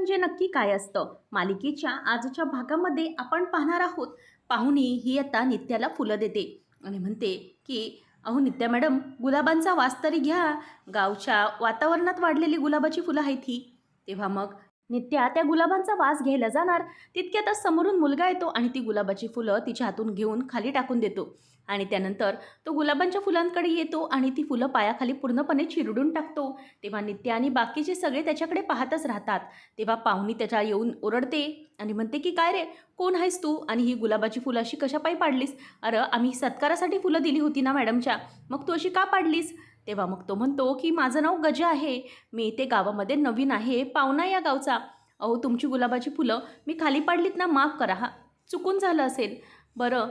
म्हणजे नक्की काय असतं? मालिकेच्या आजच्या भागामध्ये आपण पाहणार आहोत. पाहुणी ही आता नित्याला फुलं देते. आणि म्हणते की अहो नित्या मॅडम गुलाबांचा वास तरी घ्या. गावच्या वातावरणात वाढलेली गुलाबाची फुलं आहेत ही. तेव्हा मग नित्या त्या गुलाबांचा वास घ्यायला जाणार. तितक्यातच समोरून मुलगा येतो आणि ती गुलाबाची फुलं तिच्या हातून घेऊन खाली टाकून देतो. आणि त्यानंतर तो गुलाबांच्या फुलांकडे येतो आणि ती फुलं पायाखाली पूर्णपणे चिरडून टाकतो. तेव्हा नित्या आणि बाकीचे सगळे त्याच्याकडे पाहतच राहतात. तेव्हा पाहुणी त्याच्या येऊन ओरडते आणि म्हणते की काय रे कोण आहेस तू? आणि ही गुलाबाची फुलं अशी कशापायी पाडलीस? अरे आम्ही सत्कारासाठी फुलं दिली होती ना मॅडमच्या. मग तू अशी का पाडलीस? तेव्हा मग तो म्हणतो की माझं नाव गजा आहे. मी इथे गावामध्ये नवीन आहे. पाहुणा या गावचा. अहो तुमची गुलाबाची फुलं मी खाली पाडलीत ना माफ करा. हा चुकून झालं असेल. बरं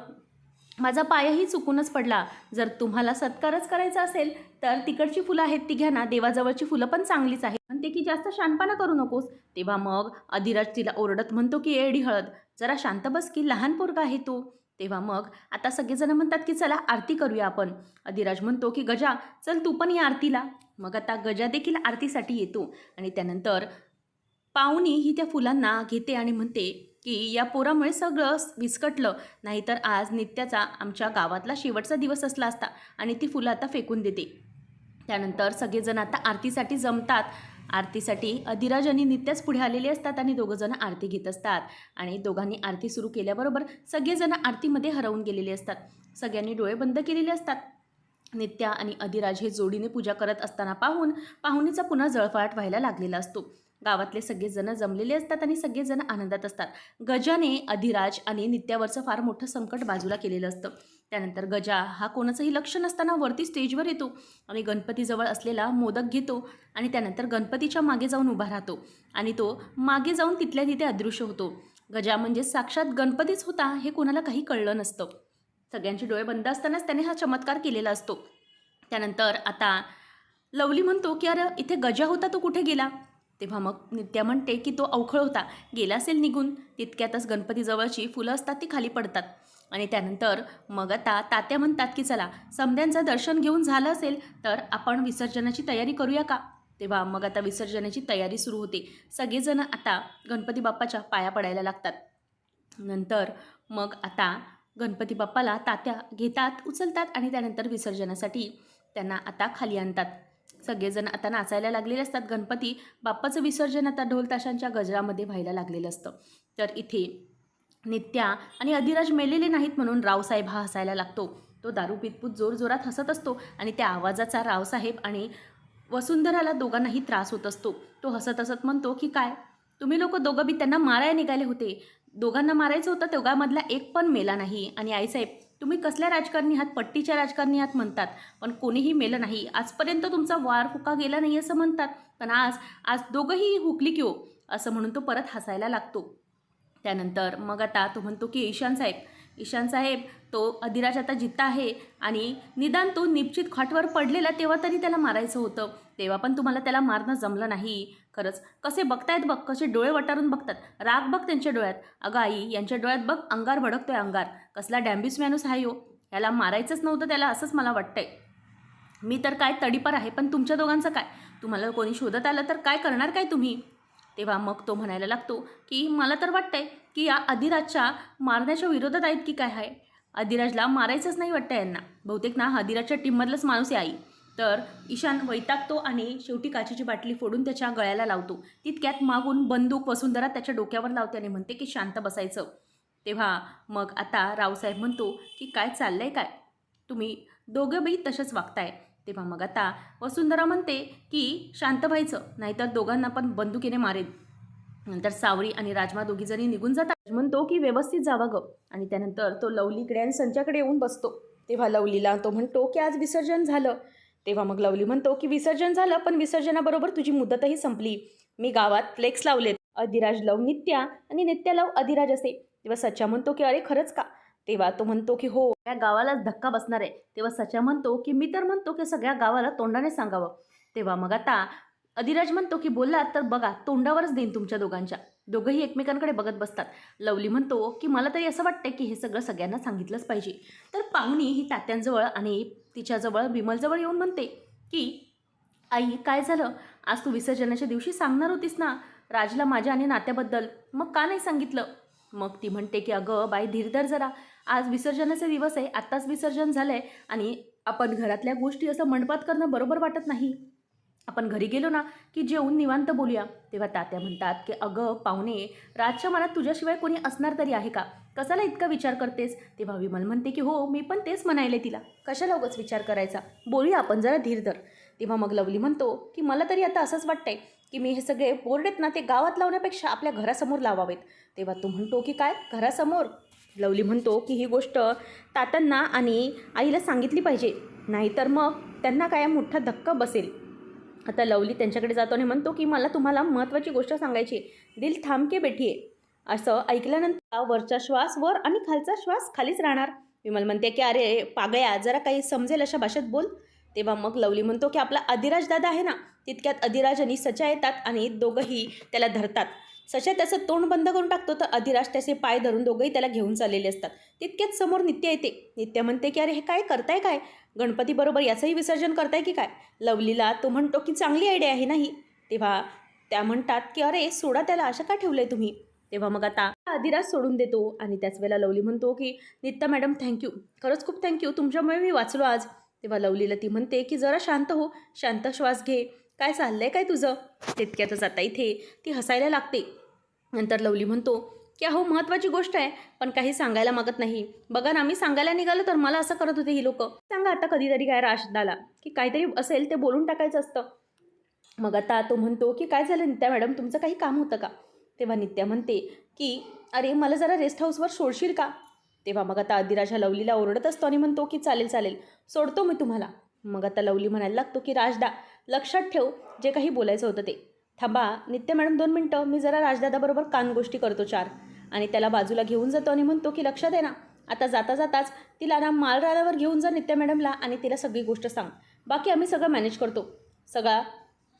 माझा पायही चुकूनच पडला. जर तुम्हाला सत्कारच करायचा असेल तर तिकडची फुलं आहेत ती घ्या ना. देवाजवळची फुलं पण चांगलीच आहेत. म्हणते की जास्त शानपणा करू नकोस. तेव्हा मग अधिराज तिला ओरडत म्हणतो की एडी हळद जरा शांत बस की लहान पोरगा आहे तू. तेव्हा मग आता सगळेजण म्हणतात की चला आरती करूया आपण. अधिराज म्हणतो की गजा चल तू पण या आरतीला. मग आता गजा देखील आरतीसाठी येतो. आणि त्यानंतर पाहुणी ही त्या फुलांना घेते आणि म्हणते की या पोरामुळे सगळं विस्कटलं. नाहीतर आज नित्याचा आमच्या गावातला शेवटचा दिवस असला असता आणि ती फुलं आता फेकून देते. त्यानंतर सगळेजण आता आरतीसाठी जमतात. आरतीसाठी अधिराज आणि नित्याच पुढे आलेले असतात आणि दोघंजणं आरती घेत असतात. आणि दोघांनी आरती सुरू केल्याबरोबर सगळेजण आरतीमध्ये हरवून गेलेले असतात. सगळ्यांनी डोळे बंद केलेले असतात. नित्या आणि अधिराज हे जोडीने पूजा करत असताना पाहून पाहुणीचा पुन्हा जळफळाट व्हायला लागलेला असतो. गावातले सगळेजण जमलेले असतात आणि सगळेजण आनंदात असतात. गजाने अधिराज आणि नित्यावरचं फार मोठं संकट बाजूला केलेलं असतं. त्यानंतर गजा हा कोणाचंही लक्ष नसताना वरती स्टेजवर येतो. आणि गणपतीजवळ असलेला मोदक घेतो आणि त्यानंतर गणपतीच्या मागे जाऊन उभा राहतो आणि तो मागे जाऊन तिथल्या तिथे अदृश्य होतो. गजा म्हणजे साक्षात गणपतीच होता हे कोणाला काही कळलं नसतं. सगळ्यांचे डोळे बंद असतानाच त्याने हा चमत्कार केलेला असतो. त्यानंतर आता लवली म्हणतो की अरे इथे गजा होता तो कुठे गेला? तेव्हा मग नित्या म्हणते की तो अवखळ होता. गेला असेल निघून. तितक्यातच गणपतीजवळची फुलं असतात ती खाली पडतात. आणि त्यानंतर मग आता तात्या म्हणतात की चला समद्यांचं दर्शन घेऊन झालं असेल तर आपण विसर्जनाची तयारी करूया का? तेव्हा मग आता विसर्जनाची तयारी सुरू होते. सगळेजण आता गणपती बाप्पाच्या पाया पडायला लागतात. नंतर मग आता गणपती बाप्पाला तात्या घेतात उचलतात आणि त्यानंतर विसर्जनासाठी त्यांना आता खाली आणतात. सगळेजण आता नाचायला लागलेले असतात. गणपती बाप्पाचं विसर्जन आता ढोलताशांच्या गजरामध्ये व्हायला लागलेलं असतं. तर इथे नित्या आणि अधिराज मेलेले नाहीत म्हणून रावसाहेब हा हसायला लागतो. तो दारू पितपूत जोरजोरात हसत असतो आणि त्या आवाजाचा रावसाहेब आणि वसुंधराला दोघांनाही त्रास होत असतो. तो हसत हसत म्हणतो की काय? तुम्ही लोक दोघं बी त्यांना मारायला निघाले होते. दोघांना मारायचं होतं दोघांमधला एक पण मेला नाही. आणि आईसाहेब तुम्ही कसल्या राजकारणी आहात? पट्टीच्या राजकारणी आहात म्हणतात. पण कोणीही मेलं नाही. आजपर्यंत तुमचा वार हुका गेला नाही असं म्हणतात. पण आज आज दोघंही हुकली की हो असं म्हणून तो परत हसायला लागतो. त्यानंतर मग आता तो म्हणतो की ईशान साहेब ईशान साहेब तो अधिराज आता जिता आहे आणि निदान तो निश्चित खाटवर पडलेला तेव्हा तरी त्याला मारायचं होतं. तेव्हा पण तुम्हाला त्याला मारणं जमलं नाही. खरंच कसे बघतायत बघ कसे डोळे वटारून बघतात. राग बघ त्यांच्या डोळ्यात. अगं आई यांच्या डोळ्यात बघ अंगार भडकतोय अंगार. कसला डॅम्बिस मॅनूस आहे हो याला मारायचंच नव्हतं त्याला असंच मला वाटतंय. मी तर काय तडीपार आहे पण तुमच्या दोघांचं काय? तुम्हाला कोणी शोधत आलं तर काय करणार काय तुम्ही? तेव्हा मग तो म्हणायला लागतो की मला तर वाटतंय की या अधिराजच्या मारण्याच्या विरोधात आहेत की काय आहे अधिराजला मारायचंच नाही वाटतं यांना. बहुतेक ना अधिराजच्या टीममधलंच माणूस आहे आई. तर ईशान वैतागतो आणि शेवटी काचेची बाटली फोडून त्याच्या गळ्याला लावतो. तितक्यात मागून बंदूक वसुंधरा त्याच्या डोक्यावर लावते आणि म्हणते की शांत बसायचं. तेव्हा मग आता रावसाहेब म्हणतो की काय चाललंय काय? तुम्ही दोघं बाई तसंच वागताय. तेव्हा मग आता वसुंधरा म्हणते की शांत व्हायचं नाहीतर दोघांना पण बंदुकीने मारेल नंतर सावरी आणि राजमा दोघीजणी निघून जातात. म्हणतो की व्यवस्थित जावा ग. आणि त्यानंतर तो लवलीकडे आणि संच्याकडे येऊन बसतो. तेव्हा लवलीला तो म्हणतो की आज विसर्जन झालं. तेव्हा मग लवली म्हणतो की विसर्जन झालं पण विसर्जनाबरोबर तुझी मुदतही संपली. मी गावात फ्लेक्स लावलेत. अधिराज लव नित्या आणि नित्या लव अधिराज असे. तेव्हा सच्चा म्हणतो की अरे खरंच का? तेव्हा तो म्हणतो की हो या गावालाच धक्का बसणार आहे. तेव्हा सचा म्हणतो की मी तर म्हणतो की सगळ्या गावाला तोंडाने सांगावं. तेव्हा मग आता अधिराज म्हणतो की बोललात तर बघा तोंडावरच देईन तुमच्या दोघांच्या. दोघंही एकमेकांकडे बघत बसतात. लवली म्हणतो की मला तरी असं वाटतं की हे सगळं सगळ्यांना सांगितलंच पाहिजे. तर पाहुणी ही तात्यांजवळ आणि तिच्याजवळ विमलजवळ येऊन म्हणते की आई काय झालं? आज तू विसर्जनाच्या दिवशी सांगणार होतीस ना राजला माझ्या आणि नात्याबद्दल. मग का नाही सांगितलं? मग ती म्हणते की अगं बाई धीरधर जरा. आज विसर्जनाचा दिवस आहे आत्ताच विसर्जन झालं आहे आणि आपण घरातल्या गोष्टी असं मंडपात करणं बरोबर वाटत नाही. आपण घरी गेलो ना की जेवून निवांत बोलूया. तेव्हा तात्या म्हणतात की अगं पाहुणे राजच्या मनात तुझ्याशिवाय कोणी असणार तरी आहे का? कशाला इतका विचार करतेस? तेव्हा विमल म्हणते की हो मी पण तेच म्हणायले तिला. कशाला उगाच विचार करायचा? बोलूया आपण जरा धीर धर. तेव्हा मग लवली म्हणतो की मला तरी आता असंच वाटतंय की मी हे सगळे बोर्ड आहेत ना ते गावात लावण्यापेक्षा आपल्या घरासमोर लावावेत. तेव्हा तू म्हणतो की काय? घरासमोर? लवली म्हणतो की ही गोष्ट तात्यांना आणि आईला सांगितली पाहिजे. नाहीतर मग त्यांना काय मोठा धक्का बसेल. आता लवली त्यांच्याकडे जातो आणि म्हणतो की मला तुम्हाला महत्त्वाची गोष्ट सांगायची दिल थांबके बेठीये असं ऐकल्यानंतर वरचा श्वास वर आणि खालचा श्वास खालीच राहणार. विमल म्हणते की अरे पागया जरा काही समजेल अशा भाषेत बोल. तेव्हा मग लवली म्हणतो की आपला अधिराज दादा आहे ना तितक्यात अधिराज आणि सचा येतात आणि दोघंही त्याला धरतात. सचा त्याचं तोंड बंद करून टाकतो तर अधिराज त्याचे पाय धरून दोघंही त्याला घेऊन चाललेले असतात. तितक्यात समोर नित्य येते. नित्य म्हणते की अरे हे काय करताय काय? गणपतीबरोबर याचंही विसर्जन करताय की काय? लवलीला तो म्हणतो की चांगली आयडिया आहे नाही. तेव्हा त्या म्हणतात की अरे सोडा त्याला अशा का ठेवलंय तुम्ही? तेव्हा मग आता आदिराज सोडून देतो आणि त्याच वेळेला लवली म्हणतो की नित्ता मॅडम थँक्यू खरंच खूप थँक्यू तुमच्यामुळे मी वाचलो आज. तेव्हा लवलीला ती म्हणते की जरा शांत हो. शांत श्वास घे. काय चाललंय काय तुझं? तितक्यातच आता इथे ती हसायला लागते. नंतर लवली म्हणतो की अहो महत्त्वाची गोष्ट आहे पण काही सांगायला मागत नाही. बघा ना मी सांगायला निघालो तर मला असं करत होते ही लोक. सांगा आता कधीतरी काय राशदाला की काहीतरी असेल ते बोलून टाकायचं असतं. मग आता तो म्हणतो की काय झालं नित्या मॅडम तुमचं काही काम होतं का? तेव्हा नित्या म्हणते की अरे मला जरा रेस्ट हाऊसवर सोडशील का? तेव्हा मग आता आदिराजा लवलीला ओरडत असतो आणि म्हणतो की चालेल चालेल सोडतो मी तुम्हाला. मग आता लवली म्हणायला लागतो की राजदा लक्षात ठेव जे काही बोलायचं होतं ते. थांबा नित्य मॅडम दोन मिनटं. मी जरा राजदादाबरोबर कान गोष्टी करतो चार. आणि त्याला बाजूला घेऊन जातो आणि म्हणतो की लक्षात दे ना आता जाता जाताच तिला ना मालरानावर घेऊन जा नित्य मॅडमला आणि तिला सगळी गोष्ट सांग. बाकी आम्ही सगळं मॅनेज करतो. सगळा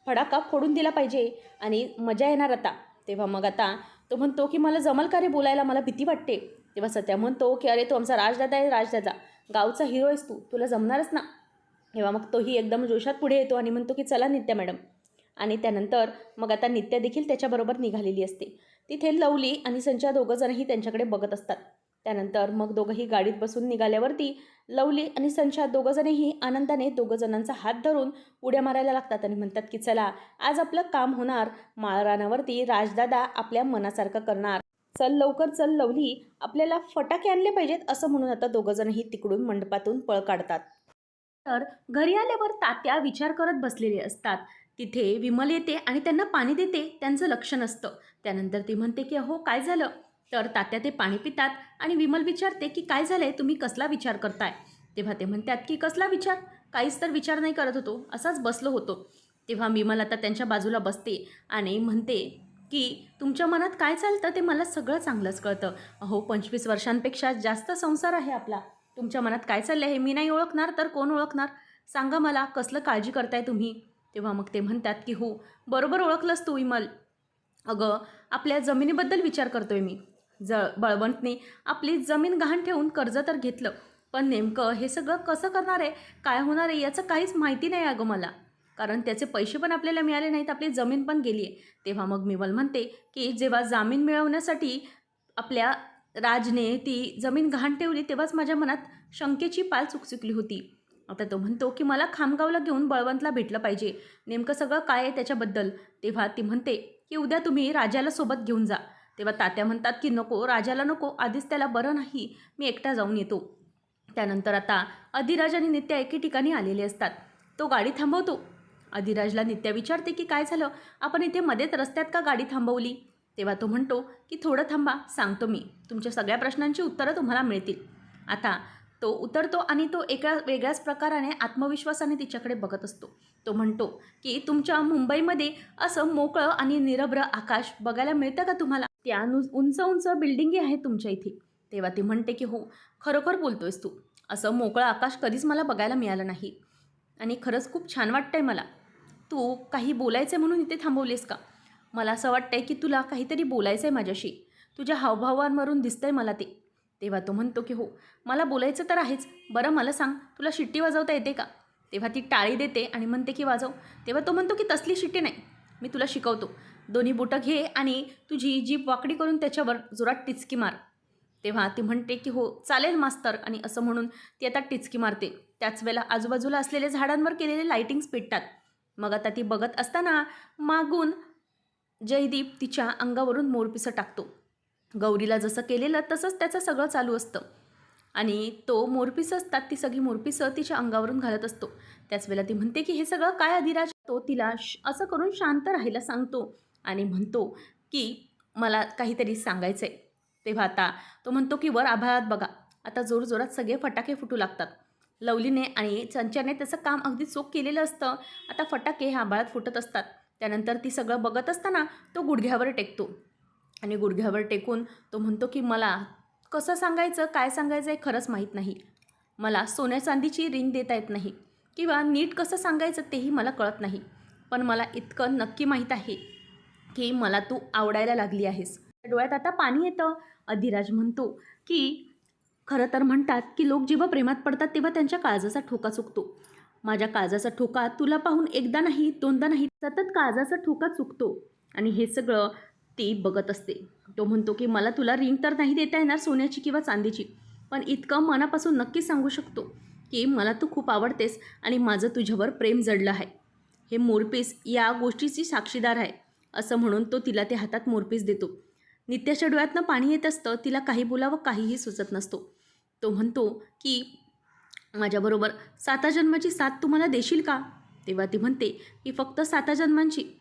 फडाका फोडून दिला पाहिजे आणि मजा येणार आता. तेव्हा मग आता तो म्हणतो की मला जमल का रे बोलायला मला भीती वाटते. तेव्हा सत्या म्हणतो की अरे तो आमचा राजदादा आहे राजदादा. गावचा हिरो आहेस तू. तुला जमणारच ना. तेव्हा मग तोही एकदम जोशात पुढे येतो आणि म्हणतो की चला नित्या मॅडम. आणि त्यानंतर मग आता नित्या देखील त्याच्याबरोबर निघालेली असते. तिथे लवली आणि संच्या दोघंजणही त्यांच्याकडे बघत असतात. त्यानंतर मग दोघंही गाडीत बसून निघाल्यावरती लवली आणि संच्या दोघंजणही आनंदाने दोघंजणांचा हात धरून उड्या मारायला लागतात आणि म्हणतात की चला आज आपलं काम होणार. माळरानावरती राजदादा आपल्या मनासारखं करणार. चल लवकर चल लवली. आपल्याला फटाके आणले पाहिजेत असं म्हणून आता दोघंजणही तिकडून मंडपातून पळ काढतात. तर घरी आल्यावर तात्या विचार करत बसलेले असतात. तिथे विमल येते आणि त्यांना पाणी देते त्यांचं लक्ष नसतं. त्यानंतर ती म्हणते की अहो काय झालं? तर तात्या ते पाणी पितात आणि विमल विचारते की काय झालंय? तुम्ही कसला विचार करताय? तेव्हा ते म्हणतात की कसला विचार? काहीच तर विचार नाही करत होतो. असाच बसलो होतो. तेव्हा विमल आता त्यांच्या बाजूला बसते आणि म्हणते की तुमच्या मनात काय चालतं ते मला सगळं चांगलंच कळतं. अहो पंचवीस वर्षांपेक्षा जास्त संसार आहे आपला. तुमच्या मनात काय चाललं आहे मी नाही ओळखणार तर कोण ओळखणार? सांगा मला कसलं काळजी करताय तुम्ही? तेव्हा मग ते म्हणतात की हो बरोबर ओळखलंस तू विमल अगं आपल्या जमिनीबद्दल विचार करतोय मी. ज बळवंतने आपली जमीन गहाण ठेवून कर्ज तर घेतलं पण नेमकं हे सगळं कसं करणार आहे काय होणार आहे याचं काहीच माहिती नाही अगं मला. कारण त्याचे पैसे पण आपल्याला मिळाले नाहीत आपली जमीन पण गेली आहे. तेव्हा मग विमल म्हणते की जेव्हा जामीन मिळवण्यासाठी आपल्या राजने ती जमीन गहाण ठेवली तेव्हाच माझ्या मनात शंकेची पाल चुकचुकली होती. आता तो म्हणतो की मला खामगावला घेऊन बळवंतला भेटलं पाहिजे. नेमकं सगळं काय आहे त्याच्याबद्दल? तेव्हा ती म्हणते की उद्या तुम्ही राजाला सोबत घेऊन जा. तेव्हा तात्या म्हणतात की नको राजाला नको आधीच त्याला बरं नाही मी एकटा जाऊन येतो. त्यानंतर आता अधिराज आणि नित्या एके ठिकाणी आलेले असतात. तो गाडी थांबवतो. अधिराजला नित्या विचारते की काय झालं? आपण इथे मध्येच रस्त्यात का गाडी थांबवली? तेव्हा तो म्हणतो की थोडं थांबा सांगतो मी. तुमच्या सगळ्या प्रश्नांची उत्तरं तुम्हाला मिळतील. आता तो उतरतो आणि तो एका वेगळ्याच प्रकाराने आत्मविश्वासाने तिच्याकडे बघत असतो. तो म्हणतो की तुमच्या मुंबईमध्ये असं मोकळं आणि निरभ्र आकाश बघायला मिळतं का तुम्हाला? त्या उंच उंच बिल्डिंगी आहेत तुमच्या इथे. तेव्हा ती म्हणते की हो खरोखर बोलतोयस तू. असं मोकळं आकाश कधीच मला बघायला मिळालं नाही. आणि खरंच खूप छान वाटतंय मला. तू काही बोलायचं आहे म्हणून इथे थांबवलीस का? मला असं वाटतंय की तुला काहीतरी बोलायचं आहे माझ्याशी. तुझ्या हावभावांवरून दिसतंय मला ते. तेव्हा तो म्हणतो की हो मला बोलायचं तर आहेच. बरं मला सांग तुला शिट्टी वाजवता येते का? तेव्हा ती टाळी देते आणि म्हणते की वाजव. तेव्हा तो म्हणतो की तसली शिट्टी नाही. मी तुला शिकवतो. दोन्ही बोटं घे आणि तुझी जीप वाकडी करून त्याच्यावर जोरात टिचकी मार. तेव्हा ती म्हणते की हो चालेल मास्तर. आणि असं म्हणून ती आता टिचकी मारते. त्याच वेळेला आजूबाजूला असलेले झाडांवर केलेले लाईटिंग्स पेटतात. मग आता ती बघत असताना मागून जयदीप तिच्या अंगावरून मोरपिसं टाकतो. गौरीला जसं केलेलं तसंच त्याचं सगळं चालू असतं. आणि तो मोरपीस असतात ती सगळी मोरपीसं तिच्या अंगावरून घालत असतो. त्याच वेळेला ती म्हणते की हे सगळं काय अधिराज तो तिला श- असं करून शांत राहायला सांगतो आणि म्हणतो की मला काहीतरी सांगायचं आहे तेव्हा आता तो म्हणतो की वर आभाळात बघा. आता जोरजोरात सगळे फटाके फुटू लागतात. लवलीने आणि चंचरने त्याचं काम अगदी चोख केलेलं असतं. आता फटाके हे आभाळात फुटत असतात. त्यानंतर ती सगळं बघत असताना तो गुडघ्यावर टेकतो. आणि गुडघ्यावर टेकून तो म्हणतो की मला कसं सांगायचं काय सांगायचं हे खरंच माहीत नाही. मला सोन्या चांदीची रिंग देता येत नाही किंवा नीट कसं सांगायचं तेही मला कळत नाही. पण मला इतकं नक्की माहीत आहे की मला तू आवडायला लागली आहेस. डोळ्यात आता पाणी येतं. अधिराज म्हणतो की खरं तर म्हणतात की लोक जेव्हा प्रेमात पडतात तेव्हा त्यांच्या काळजाचा ठोका चुकतो. माझ्या काळजाचा ठोका तुला पाहून एकदा नाही दोनदा नाही सतत काळजाचा ठोका चुकतो. आणि हे सगळं ती बघत असते. तो म्हणतो की मला तुला रिंग तर नाही देता येणार सोन्याची किंवा चांदीची पण इतकं मनापासून नक्की सांगू शकतो की मला तू खूप आवडतेस आणि माझं तुझ्यावर प्रेम जडलं आहे. हे मोरपीस या गोष्टीची साक्षीदार आहे असं म्हणून तो तिला ते हातात मोरपीस देतो. नित्याच्या डोळ्यातनं पाणी येत असतं तिला काही बोलावं काहीही सुचत नसतो. तो म्हणतो की माझ्याबरोबर साता जन्माची साथ तू मला देशील का? तेव्हा ती म्हणते की फक्त साता जन्मांची.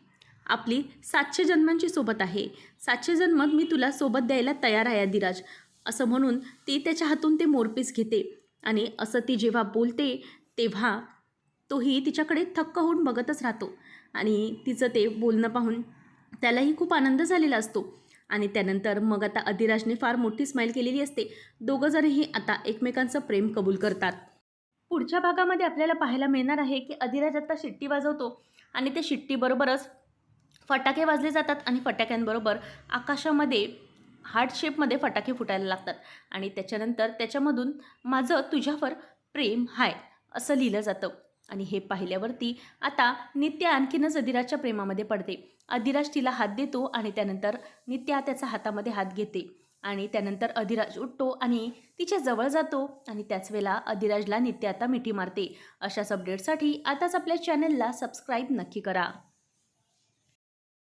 आपली सातशे जन्मांची सोबत आहे. सातशे जन्म मी तुला सोबत द्यायला तयार आहे अधिराज असं म्हणून ती त्याच्या हातून ते मोरपीस घेते आणि असं ती जेव्हा बोलते तेव्हा तोही तिच्याकडे थक्क होऊन बघतच राहतो. आणि तिचं ते बोलणं पाहून त्यालाही खूप आनंद झालेला असतो. आणि त्यानंतर मग आता अधिराजने फार मोठी स्माईल केलेली असते. दोघंजणही आता एकमेकांचं प्रेम कबूल करतात. पुढच्या भागामध्ये आपल्याला पाहायला मिळणार आहे की अधिराज आता शिट्टी वाजवतो आणि त्या शिट्टीबरोबरच फटाके वाजले जातात आणि फटाक्यांबरोबर आकाशामध्ये हार्ट शेपमध्ये फटाके फुटायला लागतात. आणि त्याच्यानंतर त्याच्यामधून माझं तुझ्यावर प्रेम हाय असं लिहिलं जातं. आणि हे पाहिल्यावरती आता नित्या आणखीनच अधिराजच्या प्रेमामध्ये पडते. अधिराज तिला हात देतो आणि त्यानंतर नित्या त्याचा हातामध्ये हात घेते. आणि त्यानंतर अधिराज उठतो आणि तिच्या जवळ जातो आणि त्याच वेळेला अधिराजला नित्य आता मिठी मारते. अशाच अपडेटसाठी आताच आपल्या चॅनलला सबस्क्राईब नक्की करा.